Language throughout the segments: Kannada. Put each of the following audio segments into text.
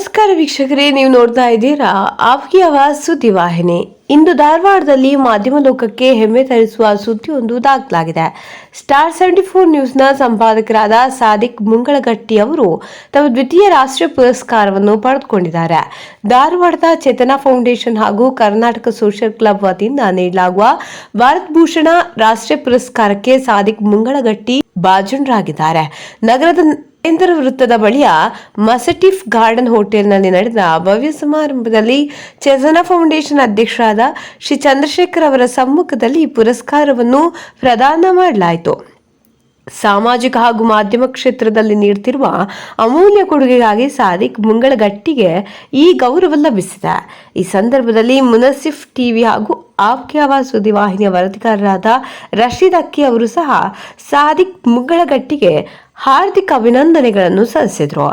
ನಮಸ್ಕಾರ ವೀಕ್ಷಕರೇ, ನೀವು ನೋಡ್ತಾ ಇದ್ದೀರಾ ಆಪ್ಕಿ ಸುದ್ದಿ ವಾಹಿನಿ. ಇಂದು ಧಾರವಾಡದಲ್ಲಿ ಮಾಧ್ಯಮ ಲೋಕಕ್ಕೆ ಹೆಮ್ಮೆ ತರಿಸುವ ಸುದ್ದಿಯೊಂದು ದಾಖಲಾಗಿದೆ. ಸ್ಟಾರ್ ಸೆವೆಂಟಿ ಫೋರ್ ನ್ಯೂಸ್ನ ಸಂಪಾದಕರಾದ ಸಾದಿಕ್ ಮುಂಗಳಗಟ್ಟಿ ಅವರು ತಮ್ಮ ದ್ವಿತೀಯ ರಾಷ್ಟ್ರೀಯ ಪುರಸ್ಕಾರವನ್ನು ಪಡೆದುಕೊಂಡಿದ್ದಾರೆ. ಧಾರವಾಡದ ಚೇತನಾ ಫೌಂಡೇಶನ್ ಹಾಗೂ ಕರ್ನಾಟಕ ಸೋಷಿಯಲ್ ಕ್ಲಬ್ ವತಿಯಿಂದ ನೀಡಲಾಗುವ ಭಾರತ್ ಭೂಷಣ ರಾಷ್ಟ್ರೀಯ ಪುರಸ್ಕಾರಕ್ಕೆ ಸಾದಿಕ್ ಮುಂಗಳಗಟ್ಟಿ ಭಾಜನರಾಗಿದ್ದಾರೆ. ನಗರದ ಕೇಂದ್ರ ವೃತ್ತದ ಬಳಿಯ ಮಸಟಿಫ್ ಗಾರ್ಡನ್ ಹೋಟೆಲ್ನಲ್ಲಿ ನಡೆದ ಭವ್ಯ ಸಮಾರಂಭದಲ್ಲಿ ಚೇತನ ಫೌಂಡೇಶನ್ ಅಧ್ಯಕ್ಷರಾದ ಶ್ರೀ ಚಂದ್ರಶೇಖರ್ ಅವರ ಸಮ್ಮುಖದಲ್ಲಿ ಪುರಸ್ಕಾರವನ್ನು ಪ್ರದಾನ ಮಾಡಲಾಯಿತು. ಸಾಮಾಜಿಕ ಹಾಗೂ ಮಾಧ್ಯಮ ಕ್ಷೇತ್ರದಲ್ಲಿ ನೀಡುತ್ತಿರುವ ಅಮೂಲ್ಯ ಕೊಡುಗೆಗಾಗಿ ಸಾದಿಕ್ ಮುಂಗಳಗಟ್ಟಿಗೆ ಈ ಗೌರವ ಲಭಿಸಿದೆ. ಈ ಸಂದರ್ಭದಲ್ಲಿ ಮುನಸಿಫ್ ಟಿವಿ ಹಾಗೂ ಆಪ್ಕೆ ಆವಾಜ್ ಸುದ್ದಿವಾಹಿನಿಯ ವರದಿಗಾರರಾದ ರಶೀದ್ ಅಕ್ಕಿ ಅವರು ಸಹ ಸಾದಿಕ್ ಮುಂಗಳಗಟ್ಟಿಗೆ ಹಾರ್ದಿಕ ಅಭಿನಂದನೆಗಳನ್ನು ಸಲ್ಲಿಸಿದರು.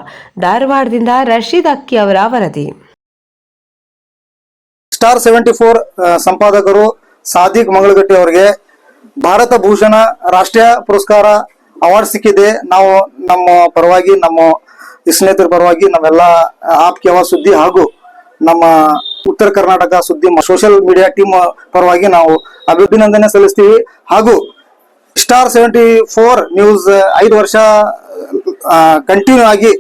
ಧಾರವಾಡದಿಂದ ರಶೀದ್ ಅಕ್ಕಿ ಅವರ ವರದಿ. ಸ್ಟಾರ್ ಸೆವೆಂಟಿ ಫೋರ್ ಸಂಪಾದಕರು ಸಾದಿಕ್ ಮಂಗಳಗಟ್ಟಿ ಅವರಿಗೆ ಭಾರತ ಭೂಷಣ ರಾಷ್ಟ್ರೀಯ ಪುರಸ್ಕಾರ ಅವಾರ್ಡ್ ಸಿಕ್ಕಿದೆ. ನಾವು ನಮ್ಮ ಪರವಾಗಿ, ನಮ್ಮ ಸ್ನೇಹಿತರ ಪರವಾಗಿ ನಮ್ಮೆಲ್ಲ ಕೇವ ಸುದ್ದಿ ಹಾಗೂ ನಮ್ಮ ಉತ್ತರ ಕರ್ನಾಟಕ ಸುದ್ದಿ ಸೋಷಿಯಲ್ ಮೀಡಿಯಾ ಟೀಮ್ ಪರವಾಗಿ ನಾವು ಅಭಿನಂದನೆ ಸಲ್ಲಿಸ್ತೀವಿ ಹಾಗೂ ಸ್ಟಾರ್ ಸೆವೆಂಟಿ ಫೋರ್ ನ್ಯೂಸ್ ಐದು ವರ್ಷ ಕಂಟಿನ್ಯೂ ಆಗಿ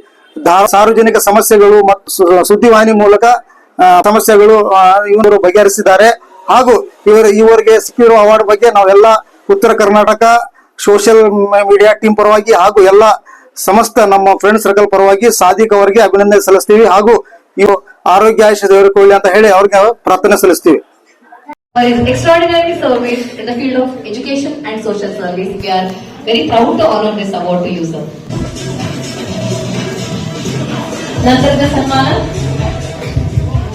ಸಾರ್ವಜನಿಕ ಸಮಸ್ಯೆಗಳು ಮತ್ತು ಸುದ್ದಿವಾಹಿನಿ ಮೂಲಕ ಸಮಸ್ಯೆಗಳು ಇವರು ಬಗೆಹರಿಸಿದ್ದಾರೆ. ಹಾಗೂ ಇವರು, ಇವರಿಗೆ ಸಿಕ್ಕಿರುವ ಅವಾರ್ಡ್ ಬಗ್ಗೆ ನಾವೆಲ್ಲ ಉತ್ತರ ಕರ್ನಾಟಕ ಸೋಷಿಯಲ್ ಮೀಡಿಯಾ ಟೀಮ್ ಪರವಾಗಿ ಹಾಗೂ ಎಲ್ಲ ಸಮಸ್ತ ನಮ್ಮ ಫ್ರೆಂಡ್ ಸರ್ಕಲ್ ಪರವಾಗಿ ಸಾದಿಕ್ ಅವರಿಗೆ ಅಭಿನಂದನೆ ಸಲ್ಲಿಸ್ತೀವಿ ಹಾಗೂ ಇವು ಆರೋಗ್ಯ ಆಯುಷ್ಯ ದೇವರಿಕೊಳ್ಳಿ ಅಂತ ಹೇಳಿ ಅವ್ರಿಗೆ ಪ್ರಾರ್ಥನೆ ಸಲ್ಲಿಸ್ತೀವಿ. For his extraordinary service in the field of education and social service, we are very proud to honor this award to you, sir. ನಂತರದ ಸನ್ಮಾನ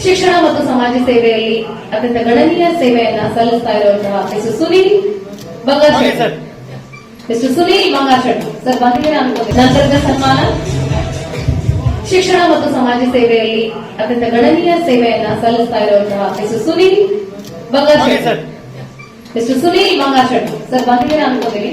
ಶಿಕ್ಷಣ ಮತ್ತು ಸಮಾಜ ಸೇವೆಯಲ್ಲಿ ಅತ್ಯಂತ ಗಣನೀಯ ಸೇವೆಯನ್ನ ಸಲ್ಲಿಸ್ತಾ ಇರುವಂತಹ mister Sunil Bangarashetti mister Sunil Bangarashetti sir ಬಂದಿದ್ದೀರಾ ಅನ್ಕೋತೀನಿ ನಂತರದ ಸನ್ಮಾನ ಶಿಕ್ಷಣ ಮತ್ತು ಸಮಾಜ ಸೇವೆಯಲ್ಲಿ ಅತ್ಯಂತ ಗಣನೀಯ ಸೇವೆಯನ್ನ ಸಲ್ಲಿಸ್ತಾ ಇರುವಂತಹ mister Sunil Bangarashetti mister Sunil Bangarashetti sir ಬಂದಿದ್ದೀರಾ ಅನ್ಕೋತೀನಿ